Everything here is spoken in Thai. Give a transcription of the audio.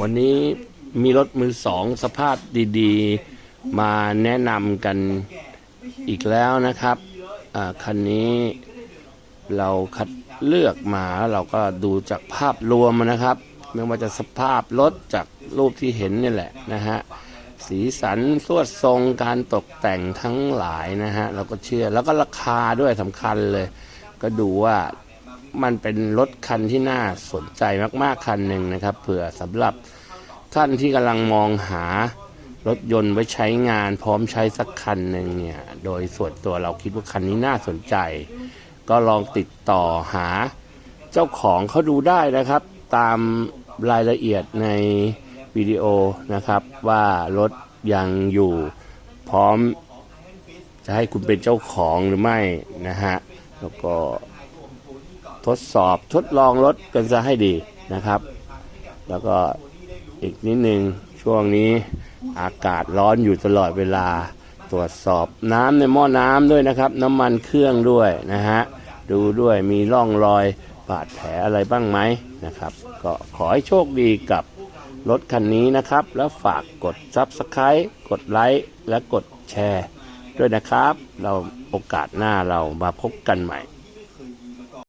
วันนี้มีรถมือสองสภาพดีๆ มาแนะนำกันอีกแล้วนะครับคันนี้เราคัดเลือกมาแล้วเราก็ดูจากภาพรวมนะครับ ไม่ว่าจะสภาพรถจากรูปที่เห็นนี่แหละนะฮะสีสันสวดทรงการตกแต่งทั้งหลายนะฮะเราก็เชื่อแล้วก็ราคาด้วยสำคัญเลย ก็ดูว่า มันเป็นรถคันที่น่าสนใจมากๆคันหนึ่งนะครับ เผื่อสำหรับท่านที่กำลังมองหารถยนต์ไว้ใช้งานพร้อมใช้สักคันหนึ่งเนี่ย โดยส่วนตัวเราคิดว่าคันนี้น่าสนใจ ก็ลองติดต่อหาเจ้าของเขาดูได้นะครับ ตามรายละเอียดในวิดีโอนะครับว่ารถยังอยู่พร้อมจะให้คุณเป็นเจ้าของหรือไม่นะฮะ แล้วก็ ทดสอบทดลองรถกันซะให้ดีนะครับ แล้วก็อีกนิดนึงช่วงนี้อากาศร้อนอยู่ตลอดเวลาตรวจสอบน้ำในหม้อน้ำด้วยนะครับ น้ำมันเครื่องด้วยนะฮะดูด้วยมีร่องรอยบาดแผลอะไรบ้างไหมนะครับ ก็ขอให้โชคดีกับรถคันนี้นะครับ แล้วฝากกด Subscribe กดไลค์และกดแชร์ ด้วยนะครับ เราโอกาสหน้าเรามาพบกันใหม่